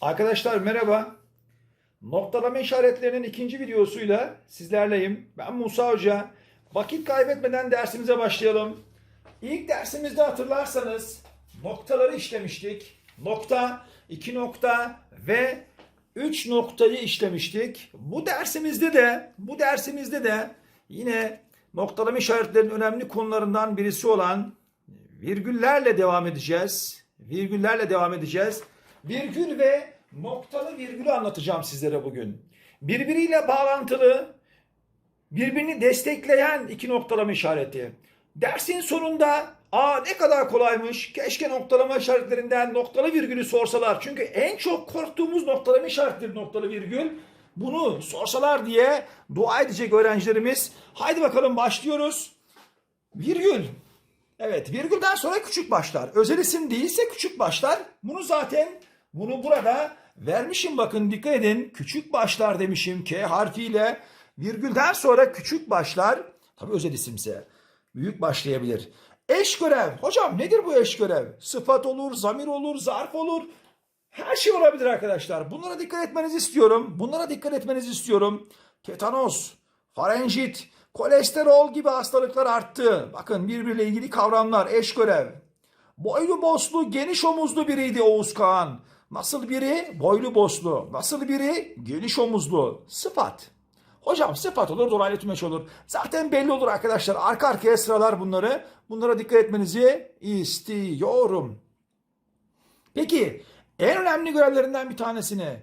Arkadaşlar merhaba. Noktalama işaretlerinin ikinci videosuyla sizlerleyim. Ben Musa Hoca. Vakit kaybetmeden dersimize başlayalım. İlk dersimizde hatırlarsanız noktaları işlemiştik. Nokta, iki nokta ve üç noktayı işlemiştik. Bu dersimizde de bu dersimizde de yine noktalama işaretlerinin önemli konularından birisi olan virgüllerle devam edeceğiz. Virgüllerle devam edeceğiz. Virgül ve noktalı virgülü anlatacağım sizlere bugün. Birbiriyle bağlantılı, birbirini destekleyen iki noktalama işareti. Dersin sonunda aa ne kadar kolaymış. Keşke noktalama işaretlerinden noktalı virgülü sorsalar. Çünkü en çok korktuğumuz noktalama işaretleri noktalı virgül. Bunu sorsalar diye dua edecek öğrencilerimiz. Haydi bakalım başlıyoruz. Virgül. Evet virgülden sonra küçük başlar. Özel isim değilse küçük başlar. Bunu zaten bunu burada vermişim bakın dikkat edin. Küçük başlar demişim K harfiyle. Virgülden sonra küçük başlar. Tabi özel isimse. Büyük başlayabilir. Eş görev. Hocam nedir bu eş görev? Sıfat olur, zamir olur, zarf olur. Her şey olabilir arkadaşlar. Bunlara dikkat etmenizi istiyorum. Bunlara dikkat etmenizi istiyorum. Tetanos, farenjit, kolesterol gibi hastalıklar arttı. Bakın birbiriyle ilgili kavramlar, eş görev. Boylu boslu, geniş omuzlu biriydi Oğuz Kağan. Nasıl biri? Boylu boslu. Nasıl biri? Geniş omuzlu. Sıfat. Hocam sıfat olur, dolaylı tümeç olur. Zaten belli olur arkadaşlar. Arka arkaya sıralar bunları. Bunlara dikkat etmenizi istiyorum. Peki en önemli görevlerinden bir tanesini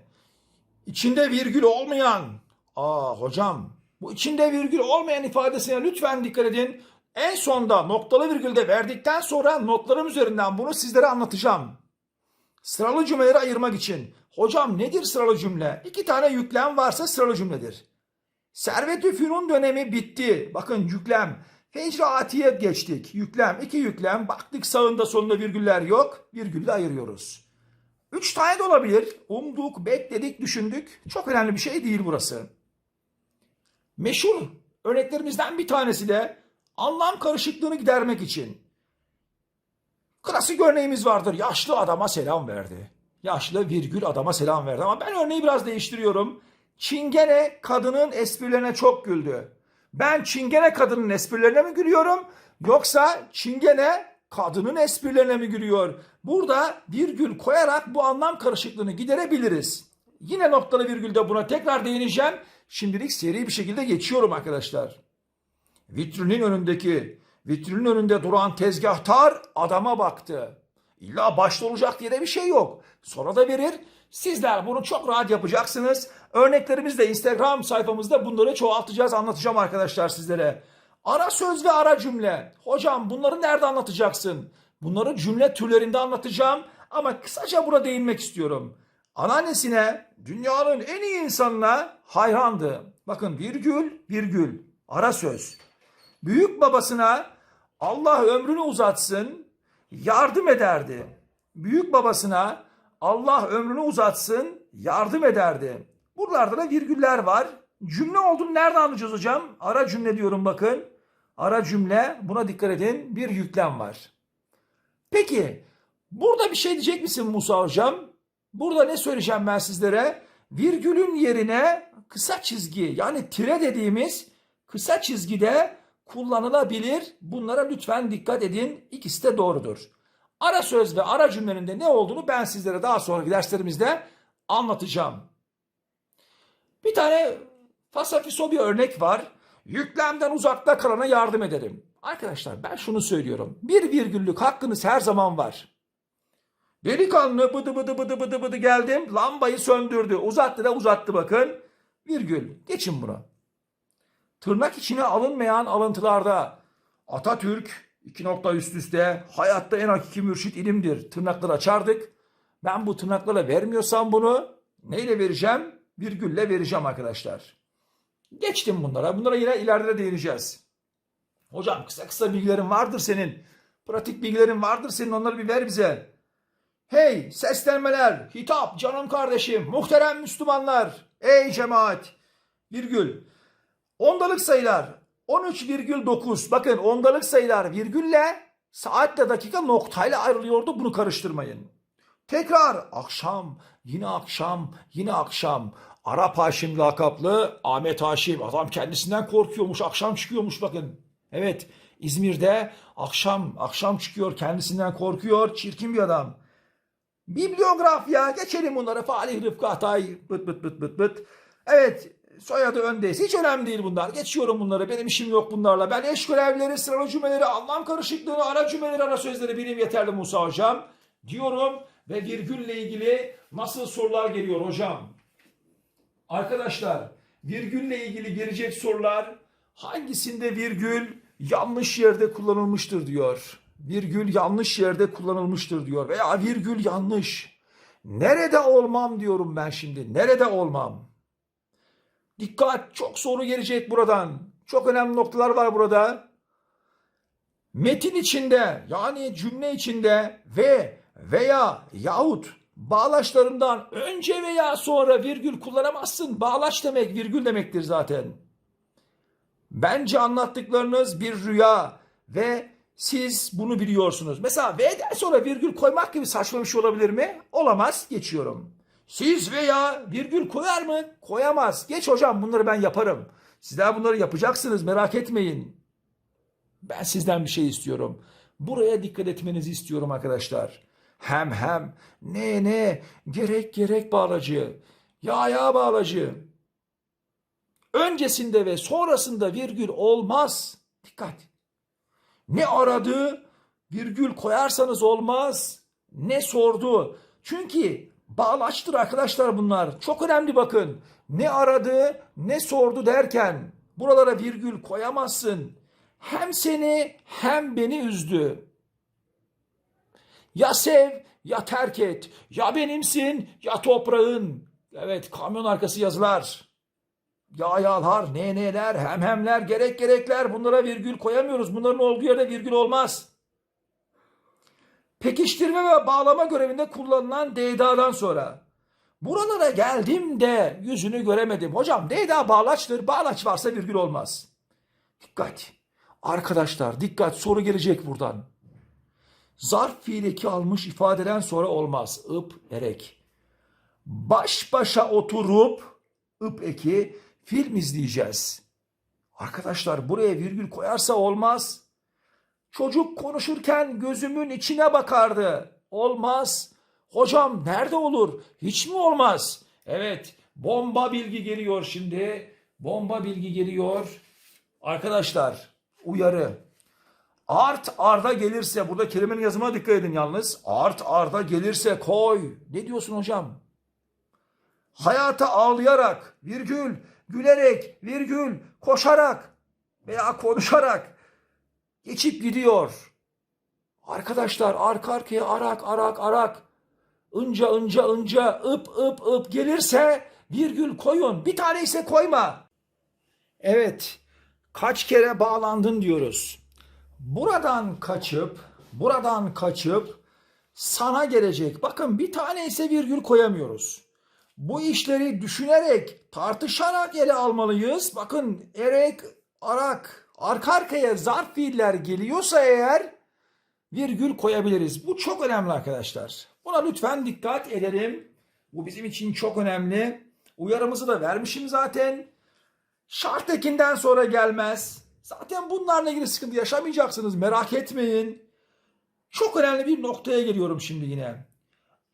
içinde virgül olmayan aa hocam bu içinde virgül olmayan ifadesine lütfen dikkat edin. En sonda noktalı virgülde verdikten sonra notlarım üzerinden bunu sizlere anlatacağım. Sıralı cümleleri ayırmak için. Hocam nedir sıralı cümle? İki tane yüklem varsa sıralı cümledir. Servet-i Fünun dönemi bitti. Bakın yüklem. Fecri geçtik. Yüklem. iki yüklem. Baktık sağında sonunda virgüller yok. Virgülü de ayırıyoruz. Üç tane de olabilir. Umduk, bekledik, düşündük. Çok önemli bir şey değil burası. Meşhur örneklerimizden bir tanesi de anlam karışıklığını gidermek için. Klasik örneğimiz vardır. Yaşlı adama selam verdi. Yaşlı virgül adama selam verdi. Ama ben örneği biraz değiştiriyorum. Çingene kadının esprilerine çok güldü. Ben çingene kadının esprilerine mi gülüyorum? Yoksa çingene kadının esprilerine mi gülüyor? Burada virgül koyarak bu anlam karışıklığını giderebiliriz. Yine noktalı virgülde buna tekrar değineceğim. Şimdilik seri bir şekilde geçiyorum arkadaşlar. Vitrinin önündeki, vitrinin önünde duran tezgahtar adama baktı. İlla başta olacak diye de bir şey yok. Sonra da verir. Sizler bunu çok rahat yapacaksınız. Örneklerimiz de Instagram sayfamızda bunları çoğaltacağız, anlatacağım arkadaşlar sizlere. Ara söz ve ara cümle. Hocam bunları nerede anlatacaksın? Bunları cümle türlerinde anlatacağım ama kısaca buna değinmek istiyorum. Anneannesine, dünyanın en iyi insanına hayrandı. Bakın virgül, virgül, ara söz. Büyük babasına Allah ömrünü uzatsın, yardım ederdi. Büyük babasına Allah ömrünü uzatsın, yardım ederdi. Buralarda da virgüller var. Cümle olduğunu nerede anlayacağız hocam? Ara cümle diyorum bakın. Ara cümle buna dikkat edin. Bir yüklem var. Peki burada bir şey diyecek misin Musa hocam? Burada ne söyleyeceğim ben sizlere? Virgülün yerine kısa çizgi yani tire dediğimiz kısa çizgide kullanılabilir. Bunlara lütfen dikkat edin. İkisi de doğrudur. Ara söz ve ara cümlenin de ne olduğunu ben sizlere daha sonraki derslerimizde anlatacağım. Bir tane fasafiso örnek var. Yüklemden uzakta kalana yardım ederim. Arkadaşlar ben şunu söylüyorum. Bir virgüllük hakkınız her zaman var. Delikanlı bıdı bıdı bıdı bıdı bıdı geldim. Lambayı söndürdü. Uzattı da uzattı bakın. Virgül. Geçin bunu. Tırnak içine alınmayan alıntılarda Atatürk iki nokta üst üste hayatta en hakiki mürşit ilimdir. Tırnakları açardık. Ben bu tırnaklarla vermiyorsam bunu neyle vereceğim? Virgülle vereceğim arkadaşlar. Geçtim bunlara. Bunlara yine ileride de değineceğiz. Hocam kısa kısa bilgilerin vardır senin. Pratik bilgilerin vardır senin. Onları bir ver bize. Hey seslenmeler, hitap, canım kardeşim, muhterem Müslümanlar, ey cemaat, virgül. Ondalık sayılar 13,9 bakın ondalık sayılar virgülle saatle dakika noktayla ayrılıyordu bunu karıştırmayın. Tekrar akşam yine akşam yine akşam Arap Haşim lakaplı Ahmet Haşim adam kendisinden korkuyormuş akşam çıkıyormuş bakın. Evet İzmir'de akşam akşam çıkıyor kendisinden korkuyor çirkin bir adam. Bibliografya geçelim bunları Falih Rıfkı Atay bıt bıt bıt bıt bıt. Evet soyadı öndeyiz hiç önemli değil bunlar geçiyorum bunları benim işim yok bunlarla. Ben eş görevleri sıralı cümleleri anlam karışıklığını ara cümleleri ara sözleri benim yeterli Musa hocam diyorum ve virgülle ilgili nasıl sorular geliyor hocam. Arkadaşlar virgülle ilgili gelecek sorular hangisinde virgül yanlış yerde kullanılmıştır diyor. Virgül yanlış yerde kullanılmıştır diyor veya virgül yanlış. Nerede olmam diyorum ben şimdi. Nerede olmam? Dikkat çok soru gelecek buradan. Çok önemli noktalar var burada. Metin içinde yani cümle içinde ve veya yahut bağlaçlarından önce veya sonra virgül kullanamazsın. Bağlaç demek virgül demektir zaten. Bence anlattıklarınız bir rüya ve siz bunu biliyorsunuz. Mesela V'den sonra virgül koymak gibi saçma bir şey olabilir mi? Olamaz. Geçiyorum. Siz veya virgül koyar mı? Koyamaz. Geç hocam bunları ben yaparım. Sizler bunları yapacaksınız merak etmeyin. Ben sizden bir şey istiyorum. Buraya dikkat etmenizi istiyorum arkadaşlar. Hem hem ne ne gerek gerek bağlacı. Ya ya bağlacı. Öncesinde ve sonrasında virgül olmaz. Dikkat. Ne aradı virgül koyarsanız olmaz. Ne sordu. Çünkü bağlaçtır arkadaşlar bunlar. Çok önemli bakın. Ne aradı ne sordu derken buralara virgül koyamazsın. Hem seni hem beni üzdü. Ya sev ya terk et. Ya benimsin ya toprağın. Evet kamyon arkası yazılar. Ya yalar, ne neler, hem hemler, gerek gerekler bunlara virgül koyamıyoruz. Bunların olduğu yerde virgül olmaz. Pekiştirme ve bağlama görevinde kullanılan D'dan sonra. Buralara geldim de yüzünü göremedim. Hocam D'da bağlaçtır. Bağlaç varsa virgül olmaz. Dikkat. Arkadaşlar dikkat soru gelecek buradan. Zarf fiil eki almış ifadeden sonra olmaz. Ip, erek. Baş başa oturup ıp eki film izleyeceğiz. Arkadaşlar buraya virgül koyarsa olmaz. Çocuk konuşurken gözümün içine bakardı. Olmaz. Hocam nerede olur? Hiç mi olmaz? Evet bomba bilgi geliyor şimdi. Bomba bilgi geliyor. Arkadaşlar uyarı. Art arda gelirse burada kelimenin yazımına dikkat edin yalnız. Art arda gelirse koy. Ne diyorsun hocam? Hayata ağlayarak, virgül, gülerek, virgül, koşarak veya konuşarak geçip gidiyor. Arkadaşlar arka arkaya arak arak arak ınca ınca ınca ıp ıp ıp gelirse virgül koyun. Bir tane ise koyma. Evet. Kaç kere bağlandın diyoruz. Buradan kaçıp buradan kaçıp sana gelecek. Bakın bir tane ise virgül koyamıyoruz. Bu işleri düşünerek, tartışarak ele almalıyız. Bakın erek, arak, arka arkaya zarf fiiller geliyorsa eğer virgül koyabiliriz. Bu çok önemli arkadaşlar. Buna lütfen dikkat edelim. Bu bizim için çok önemli. Uyarımızı da vermişim zaten. Şart ekinden sonra gelmez. Zaten bunlarla ilgili sıkıntı yaşamayacaksınız. Merak etmeyin. Çok önemli bir noktaya geliyorum şimdi yine.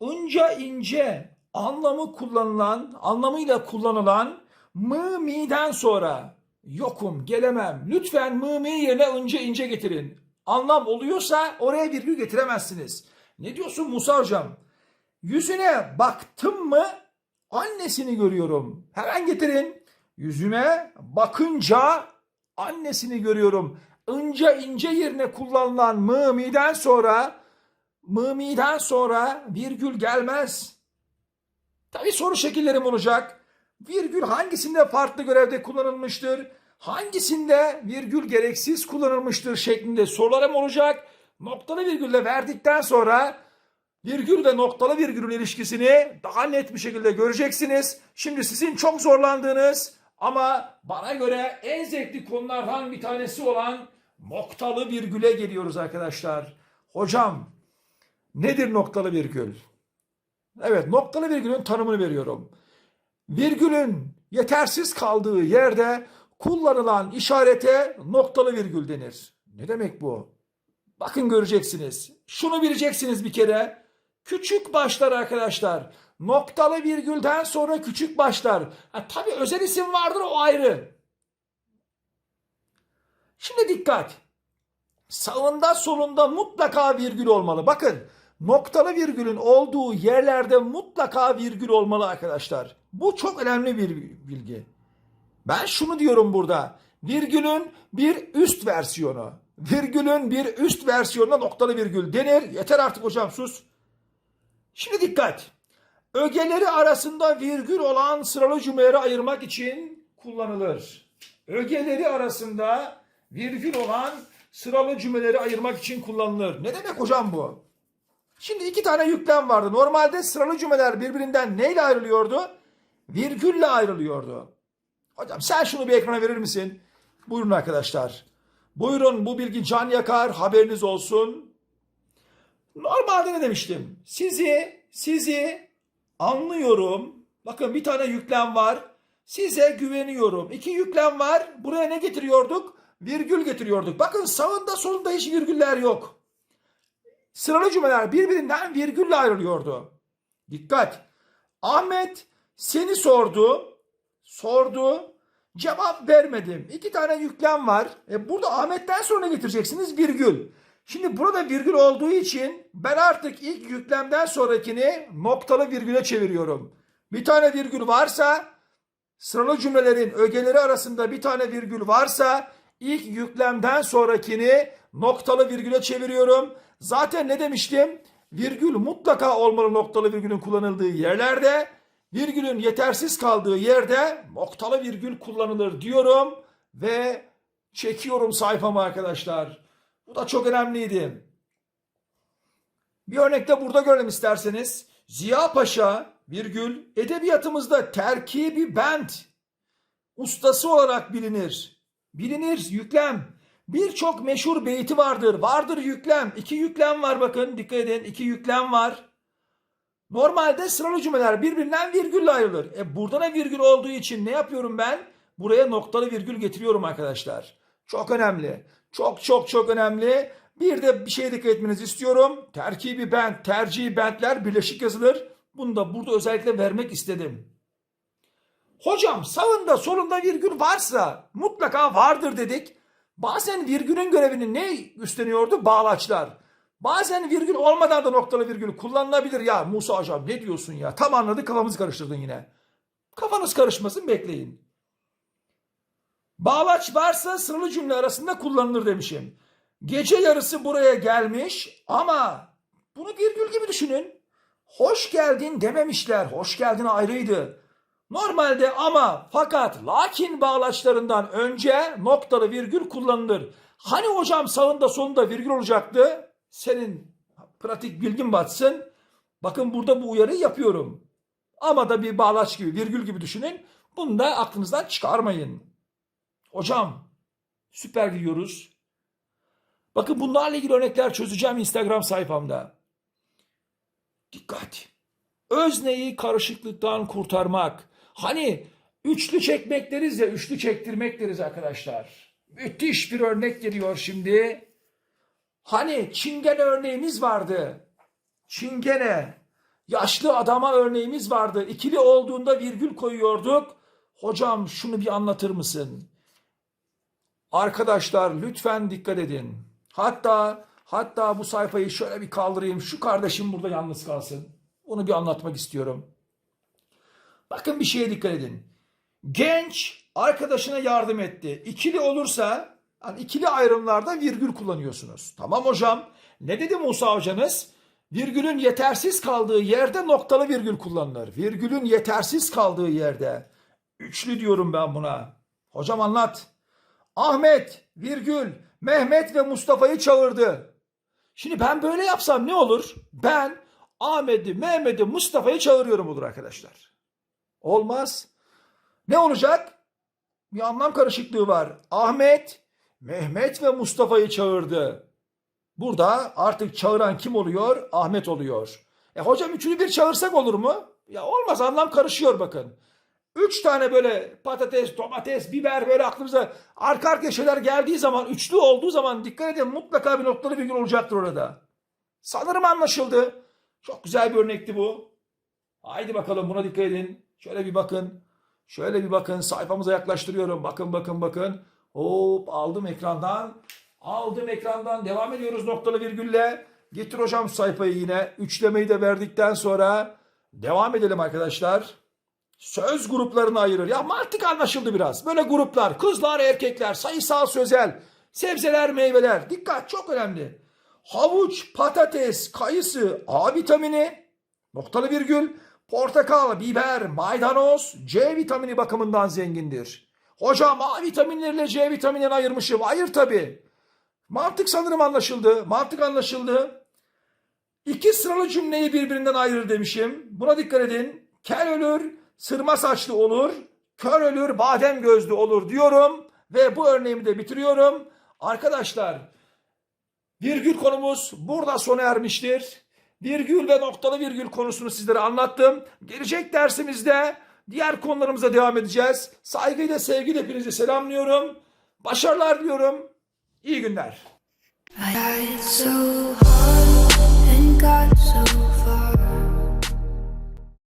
Inca ince anlamı kullanılan, anlamıyla kullanılan mı mi'den sonra yokum, gelemem. Lütfen mı mi yerine ince ince getirin. Anlam oluyorsa oraya virgül getiremezsiniz. Ne diyorsun Musa hocam? Yüzüne baktım mı annesini görüyorum. Hemen getirin. Yüzüme bakınca annesini görüyorum. Ince ince yerine kullanılan mı mi'den sonra mı mi'den sonra virgül gelmez. Tabii soru şekillerim olacak. Virgül hangisinde farklı görevde kullanılmıştır? Hangisinde virgül gereksiz kullanılmıştır şeklinde sorularım olacak. Noktalı virgülle verdikten sonra virgül ve noktalı virgülün ilişkisini daha net bir şekilde göreceksiniz. Şimdi sizin çok zorlandığınız Ama bana göre en zevkli konulardan bir tanesi olan noktalı virgüle geliyoruz arkadaşlar. Hocam nedir noktalı virgül? Evet noktalı virgülün tanımını veriyorum. Virgülün yetersiz kaldığı yerde kullanılan işarete noktalı virgül denir. Ne demek bu? Bakın göreceksiniz. Şunu bileceksiniz bir kere. Küçük başlar arkadaşlar. Noktalı virgülden sonra küçük başlar. Ha, tabii özel isim vardır o ayrı. Şimdi dikkat. Sağında solunda mutlaka virgül olmalı. Bakın noktalı virgülün olduğu yerlerde mutlaka virgül olmalı arkadaşlar. Bu çok önemli bir bilgi. Ben şunu diyorum burada. Virgülün bir üst versiyonu. Virgülün bir üst versiyonuna noktalı virgül denir. Yeter artık hocam sus. Şimdi dikkat. Ögeleri arasında virgül olan sıralı cümleleri ayırmak için kullanılır. Ögeleri arasında virgül olan sıralı cümleleri ayırmak için kullanılır. Ne demek hocam bu? Şimdi iki tane yüklem vardı. Normalde sıralı cümleler birbirinden neyle ayrılıyordu? Virgülle ayrılıyordu. Hocam sen şunu bir ekrana verir misin? Buyurun arkadaşlar. Buyurun bu bilgi can yakar haberiniz olsun. Normalde ne demiştim? Sizi, sizi anlıyorum. Bakın bir tane yüklem var. Size güveniyorum. İki yüklem var. Buraya ne getiriyorduk? Virgül getiriyorduk. Bakın sağında solunda hiç virgüller yok. Sıralı cümleler birbirinden virgülle ayrılıyordu. Dikkat. Ahmet seni sordu. Sordu. Cevap vermedim. İki tane yüklem var. E burada Ahmet'ten sonra getireceksiniz virgül. Şimdi burada virgül olduğu için ben artık ilk yüklemden sonrakini noktalı virgüle çeviriyorum. Bir tane virgül varsa sıralı cümlelerin ögeleri arasında bir tane virgül varsa ilk yüklemden sonrakini noktalı virgüle çeviriyorum. Zaten ne demiştim? Virgül mutlaka olmalı noktalı virgülün kullanıldığı yerlerde. Virgülün yetersiz kaldığı yerde noktalı virgül kullanılır diyorum ve çekiyorum sayfamı arkadaşlar. Bu da çok önemliydi. Bir örnekte burada görelim isterseniz. Ziya Paşa virgül edebiyatımızda terkibi bent ustası olarak bilinir. Bilinir yüklem. Birçok meşhur beyti vardır. Vardır yüklem. İki yüklem var bakın. Dikkat edin. iki yüklem var. Normalde sıralı cümleler birbirinden virgülle ayrılır. E burada da virgül olduğu için ne yapıyorum ben? Buraya noktalı virgül getiriyorum arkadaşlar. Çok önemli. Çok çok çok önemli. Bir de bir şeye dikkat etmenizi istiyorum. Terkibi bent, tercihi bentler birleşik yazılır. Bunu da burada özellikle vermek istedim. Hocam sağında solunda virgül varsa mutlaka vardır dedik. Bazen virgülün görevini ne üstleniyordu? Bağlaçlar. Bazen virgül olmadan da noktalı virgül kullanılabilir. Ya Musa hocam ne diyorsun ya? Tam anladık kafamızı karıştırdın yine. Kafanız karışmasın bekleyin. Bağlaç varsa sıralı cümle arasında kullanılır demişim. Gece yarısı buraya gelmiş ama bunu virgül gibi düşünün. Hoş geldin dememişler. Hoş geldin ayrıydı. Normalde ama fakat lakin bağlaçlarından önce noktalı virgül kullanılır. Hani hocam sağında solunda virgül olacaktı? Senin pratik bilgin batsın. Bakın burada bu uyarıyı yapıyorum. Ama da bir bağlaç gibi, virgül gibi düşünün. Bunu da aklınızdan çıkarmayın. Hocam süper gidiyoruz. Bakın bunlarla ilgili örnekler çözeceğim Instagram sayfamda. Dikkat. Özneyi karışıklıktan kurtarmak. Hani üçlü çekmek deriz ya, üçlü çektirmek deriz arkadaşlar. Müthiş bir örnek geliyor şimdi. Hani çingene örneğimiz vardı. Çingene. Yaşlı adama örneğimiz vardı. İkili olduğunda virgül koyuyorduk. Hocam şunu bir anlatır mısın? Arkadaşlar lütfen dikkat edin. Hatta hatta bu sayfayı şöyle bir kaldırayım. Şu kardeşim burada yalnız kalsın. Onu bir anlatmak istiyorum. Bakın bir şeye dikkat edin. Genç arkadaşına yardım etti. İkili olursa hani ikili ayrımlarda virgül kullanıyorsunuz. Tamam hocam. Ne dedi Musa hocanız? Virgülün yetersiz kaldığı yerde noktalı virgül kullanılır. Virgülün yetersiz kaldığı yerde. Üçlü diyorum ben buna. Hocam anlat. Ahmet, virgül, Mehmet ve Mustafa'yı çağırdı. Şimdi ben böyle yapsam ne olur? Ben Ahmet'i, Mehmet'i, Mustafa'yı çağırıyorum olur arkadaşlar. Olmaz. Ne olacak? bir anlam karışıklığı var. Ahmet, Mehmet ve Mustafa'yı çağırdı. Burada artık çağıran kim oluyor? Ahmet oluyor. E hocam üçünü bir çağırsak olur mu? Ya olmaz anlam karışıyor bakın. Üç tane böyle patates, domates, biber böyle aklımıza arka arkaya şeyler geldiği zaman, üçlü olduğu zaman dikkat edin mutlaka bir noktalı virgül olacaktır orada. Sanırım anlaşıldı. Çok güzel bir örnekti bu. Haydi bakalım buna dikkat edin. Şöyle bir bakın. Şöyle bir bakın. Sayfamıza yaklaştırıyorum. Bakın bakın bakın. Hop aldım ekrandan. Aldım ekrandan. Devam ediyoruz noktalı virgülle. Getir hocam sayfayı yine. Üçlemeyi de verdikten sonra devam edelim arkadaşlar. Söz gruplarını ayırır. Ya mantık anlaşıldı biraz. Böyle gruplar. Kızlar, erkekler, sayısal, sözel. Sebzeler, meyveler. Dikkat çok önemli. Havuç, patates, kayısı, A vitamini, noktalı virgül, portakal, biber, maydanoz, C vitamini bakımından zengindir. Hocam A vitaminleriyle C vitaminini ayırmışım. Hayır tabii. Mantık sanırım anlaşıldı. Mantık anlaşıldı. İki sıralı cümleyi birbirinden ayırır demişim. Buna dikkat edin. Kel ölür, sırma saçlı olur. Kör ölür, badem gözlü olur diyorum. Ve bu örneğimi de bitiriyorum. Arkadaşlar virgül konumuz burada sona ermiştir. Virgül ve noktalı virgül konusunu sizlere anlattım. Gelecek dersimizde diğer konularımıza devam edeceğiz. Saygıyla sevgiyle hepinizi selamlıyorum. Başarılar diliyorum. İyi günler. I tried so hard and got so